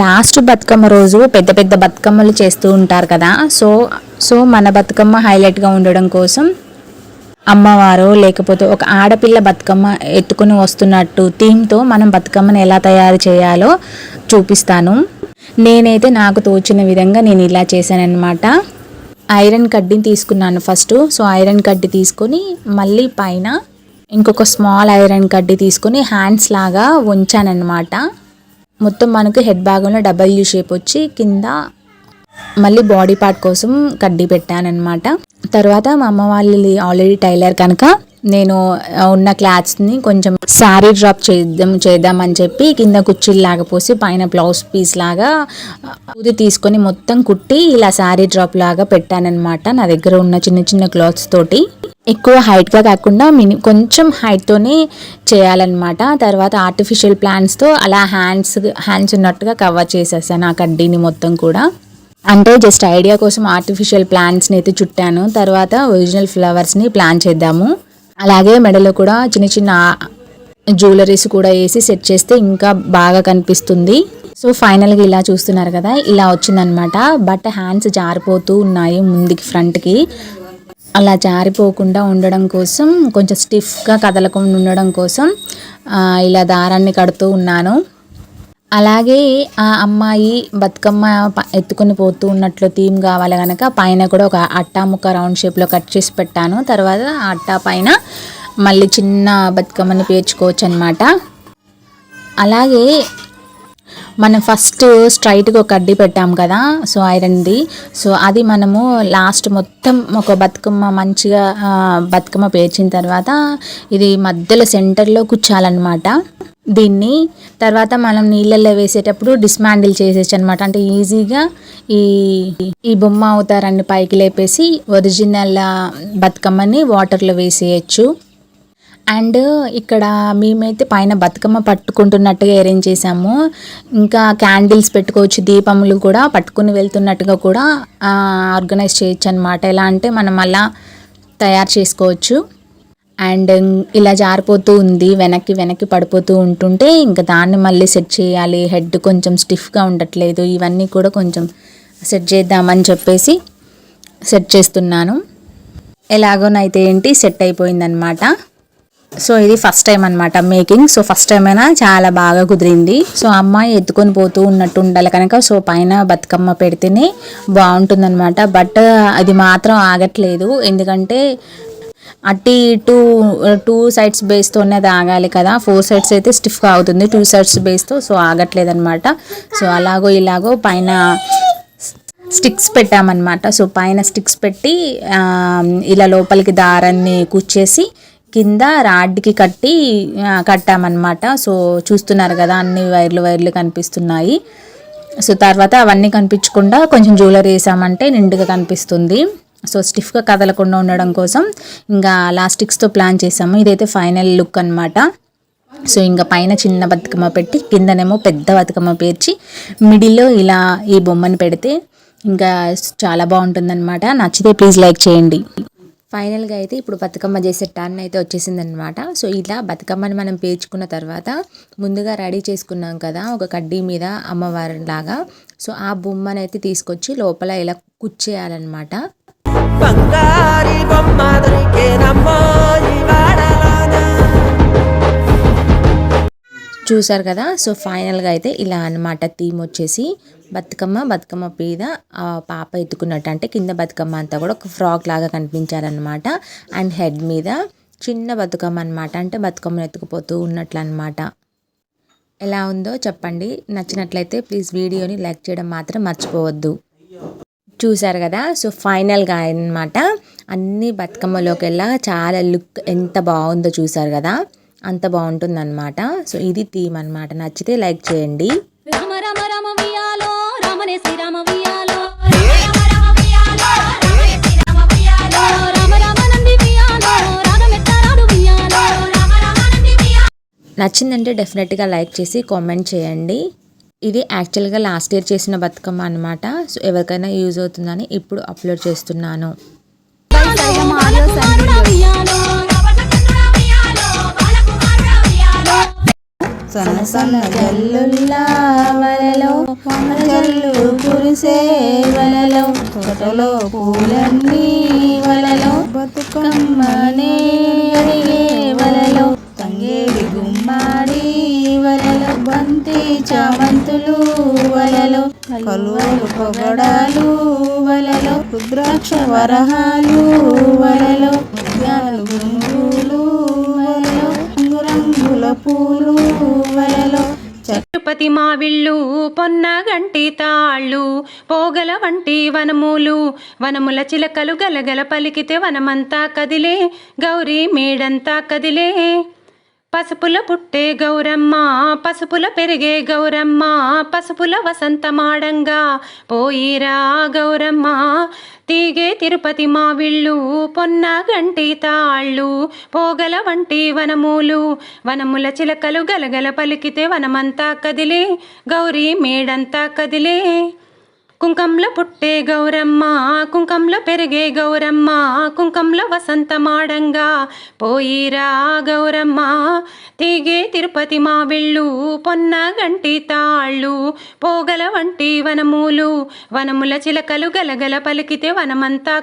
Last Bathukamma రోజు పెద్ద పెద్ద బతుకమ్మలు చేస్తూ ఉంటారు కదా. సో సో మన బతుకమ్మ హైలైట్గా ఉండడం కోసం అమ్మవారు లేకపోతే ఒక ఆడపిల్ల బతుకమ్మ ఎత్తుకుని వస్తున్నట్టు థీమ్తో మనం బతుకమ్మను ఎలా తయారు చేయాలో చూపిస్తాను. నేనైతే నాకు తోచిన విధంగా నేను ఇలా చేశానన్నమాట. ఐరన్ కడ్డీని తీసుకున్నాను ఫస్ట్ సో ఐరన్ కడ్డీ తీసుకొని మళ్ళీ పైన ఇంకొక స్మాల్ ఐరన్ కడ్డీ తీసుకొని హ్యాండ్స్ లాగా ఉంచానన్నమాట. మొత్తం మనకు హెడ్ భాగంలో డబల్యూ షేప్ వచ్చి కింద మళ్ళీ బాడీ పార్ట్ కోసం కడ్డీ పెట్టానన్నమాట. తర్వాత మా అమ్మ వాళ్ళు ఆల్రెడీ టైలర్ కనుక నేను ఉన్న క్లాత్స్ని కొంచెం శారీ డ్రాప్ చేద్దాం చేద్దామని చెప్పి కింద కుర్చీలు లాగా పోసి పైన బ్లౌజ్ పీస్ లాగా ఊది తీసుకొని మొత్తం కుట్టి ఇలా శారీ డ్రాప్ లాగా పెట్టానన్నమాట నా దగ్గర ఉన్న చిన్న చిన్న క్లాత్స్ తోటి. ఎక్కువ హైట్గా కాకుండా మిని కొంచెం హైట్తోనే చేయాలన్నమాట. తర్వాత ఆర్టిఫిషియల్ ప్లాంట్స్తో అలా హ్యాండ్స్ హ్యాండ్స్ ఉన్నట్టుగా కవర్ చేసేసాను ఆ కడ్డీని మొత్తం కూడా. అంటే జస్ట్ ఐడియా కోసం ఆర్టిఫిషియల్ ప్లాంట్స్ని అయితే చుట్టాను. తర్వాత ఒరిజినల్ ఫ్లవర్స్ని ప్లాన్ చేద్దాము. అలాగే మెడలో కూడా చిన్న చిన్న జ్యువెలరీస్ కూడా వేసి సెట్ చేస్తే ఇంకా బాగా కనిపిస్తుంది. సో ఫైనల్గా ఇలా చూస్తున్నారు కదా ఇలా వచ్చిందనమాట బట్ హ్యాండ్స్ జారిపోతూ ఉన్నాయి ముందుకి ఫ్రంట్కి. అలా జారిపోకుండా ఉండడం కోసం కొంచెం స్టిఫ్గా కదలకుండా ఉండడం కోసం ఇలా దారాన్ని కడుతూ ఉన్నాను. అలాగే ఆ అమ్మాయి బతుకమ్మ ఎత్తుకొని పోతూ ఉన్నట్లు థీమ్ కావాలి కనుక పైన కూడా ఒక అట్టా ముక్క రౌండ్ షేప్లో కట్ చేసి పెట్టాను. తర్వాత ఆ అట్టా పైన మళ్ళీ చిన్న బతుకమ్మని పేర్చుకోవచ్చు అనమాట అలాగే మనం ఫస్ట్ స్ట్రైట్గా ఒక అడ్డి పెట్టాం కదా సో ఐరన్ది సో అది మనము లాస్ట్ మొత్తం ఒక బతుకమ్మ మంచిగా బతుకమ్మ పేర్చిన తర్వాత ఇది మధ్యలో సెంటర్లో కూర్చోాలన్నమాట. దీన్ని తర్వాత మనం నీళ్ళల్లో వేసేటప్పుడు డిస్మాండిల్ చేసేసి అనమాట అంటే ఈజీగా ఈ ఈ బొమ్మ అవతారాన్ని పైకి లేపేసి ఒరిజినల్ బతుకమ్మని వాటర్లో వేసేయచ్చు. అండ్ ఇక్కడ మేమైతే పైన బతుకమ్మ పట్టుకుంటున్నట్టుగా అరేంజ్ చేసాము ఇంకా క్యాండిల్స్ పెట్టుకోవచ్చు దీపములు కూడా పట్టుకుని వెళ్తున్నట్టుగా కూడా ఆర్గనైజ్ చేయొచ్చు అనమాట ఎలా అంటే మనం అలా తయారు చేసుకోవచ్చు. అండ్ ఇలా జారిపోతూ ఉంది వెనక్కి వెనక్కి పడిపోతూ ఉంటుంటే ఇంకా దాన్ని మళ్ళీ సెట్ చేయాలి. హెడ్ కొంచెం స్టిఫ్గా ఉండట్లేదు. ఇవన్నీ కూడా కొంచెం సెట్ చేద్దామని చెప్పేసి సెట్ చేస్తున్నాను. ఎలాగోనైతే ఏంటి సెట్ అయిపోయిందనమాట సో ఇది ఫస్ట్ టైం అనమాట మేకింగ్. సో ఫస్ట్ టైం అయినా చాలా బాగా కుదిరింది. సో అమ్మాయి ఎత్తుకొని పోతూ ఉన్నట్టు ఉండాలి కనుక సో పైన బతుకమ్మ పెడితేనే బాగుంటుందన్నమాట. బట్ అది మాత్రం ఆగట్లేదు. ఎందుకంటే అటు ఇటు టూ సైడ్స్ బేస్తోనే అది ఆగాలి కదా. ఫోర్ సైడ్స్ అయితే స్టిఫ్గా అవుతుంది. టూ సైడ్స్ బేస్తో సో ఆగట్లేదు అనమాట సో అలాగో ఇలాగో పైన స్టిక్స్ పెట్టామన్నమాట సో పైన స్టిక్స్ పెట్టి ఇలా లోపలికి దారాన్ని కూర్చేసి కింద రాడ్కి కట్టి కట్టామన్నమాట సో చూస్తున్నారు కదా అన్ని వైర్లు వైర్లు కనిపిస్తున్నాయి. సో తర్వాత అవన్నీ కనిపించకుండా కొంచెం జ్యువెలరీ వేసామంటే నిండుగా కనిపిస్తుంది. సో స్టిఫ్గా కదలకుండా ఉండడం కోసం ఇంకా లాస్టిక్స్తో ప్లాన్ చేసాము ఇదైతే ఫైనల్ లుక్ అనమాట సో ఇంకా పైన చిన్న బతుకమ్మ పెట్టి కిందనేమో పెద్ద బతుకమ్మ పేర్చి మిడిల్లో ఇలా ఈ బొమ్మను పెడితే ఇంకా చాలా బాగుంటుందన్నమాట. నచ్చితే ప్లీజ్ లైక్ చేయండి. ఫైనల్గా అయితే ఇప్పుడు బతుకమ్మ చేసే టర్న్ అయితే వచ్చేసిందనమాట సో ఇలా బతుకమ్మని మనం పేర్చుకున్న తర్వాత ముందుగా రెడీ చేసుకున్నాం కదా ఒక కడ్డీ మీద అమ్మవారి లాగా సో ఆ బొమ్మను అయితే తీసుకొచ్చి లోపల ఇలా కుచ్చేయాలన్నమాట. బంగారి బొమ్మ దొరికేనమ్మో చూసారు కదా? సో ఫైనల్గా అయితే ఇలా అన్నమాట థీమ్ వచ్చేసి బతుకమ్మ బతుకమ్మ మీద పాప ఎత్తుకున్నట్టు అంటే కింద బతుకమ్మ అంతా కూడా ఒక ఫ్రాక్ లాగా కనిపించారనమాట అండ్ హెడ్ మీద చిన్న బతుకమ్మ అనమాట అంటే బతుకమ్మను ఎత్తుకుపోతూ ఉన్నట్లు అనమాట ఎలా ఉందో చెప్పండి. నచ్చినట్లయితే ప్లీజ్ వీడియోని లైక్ చేయడం మాత్రం మర్చిపోవద్దు. చూసారు కదా? సో ఫైనల్గా అన్నమాట అన్ని బతుకమ్మలోకి వెళ్ళా చాలా లుక్ ఎంత బాగుందో చూసారు కదా? అంత బాగుంటుందన్నమాట. సో ఇది థీమ్ అన్నమాట. నచ్చితే లైక్ చేయండి. రామ రామ రామ వియాలో రామనే శ్రీరామ వియాలో నచ్చిందంటే డెఫినెట్గా లైక్ చేసి కామెంట్ చేయండి. ఇది యాక్చువల్గా లాస్ట్ ఇయర్ చేసిన బతుకమ్మ అనమాట సో ఎవరికైనా యూజ్ అవుతుందని ఇప్పుడు అప్లోడ్ చేస్తున్నాను. తోటలో పూలన్నీ వలలో బతుకమ్మనే చామంతులు వలలో కలువలు పొగడాలు వలలో రుద్రాక్ష వరహాలు వలలో ముత్యాలు గుంగులు వలలో రంగురంగుల పూలు వలలో. తిరుపతి మావిళ్ళు పొన్నగంటి తాళ్ళు పోగల వంటి వనములు వనముల చిలకలు గలగల పలికితే వనమంతా కదిలే గౌరీ మేడంతా కదిలే. పసుపుల పుట్టే గౌరమ్మ పసుపుల పెరిగే గౌరమ్మ పసుపుల వసంతమాడంగా పోయిరా గౌరమ్మ. తీగే తిరుపతి మావిళ్ళు పొన్నగంటి తాళ్ళు పోగల వంటి వనములు వనముల చిలకలు గలగల పలికితే వనమంతా కదిలే గౌరీ మేడంతా కదిలే. కుంకంలో పుట్టే గౌరమ్మ కుంకంలో పెరిగే గౌరమ్మ కుంకంలో వసంతమాడంగా పోయిరా గౌరమ్మ. తీగే తిరుపతి మావిళ్ళు పొన్నగంటి తాళ్ళు పోగల వంటి వనములు వనముల చిలకలు గలగల పలికితే వనమంతా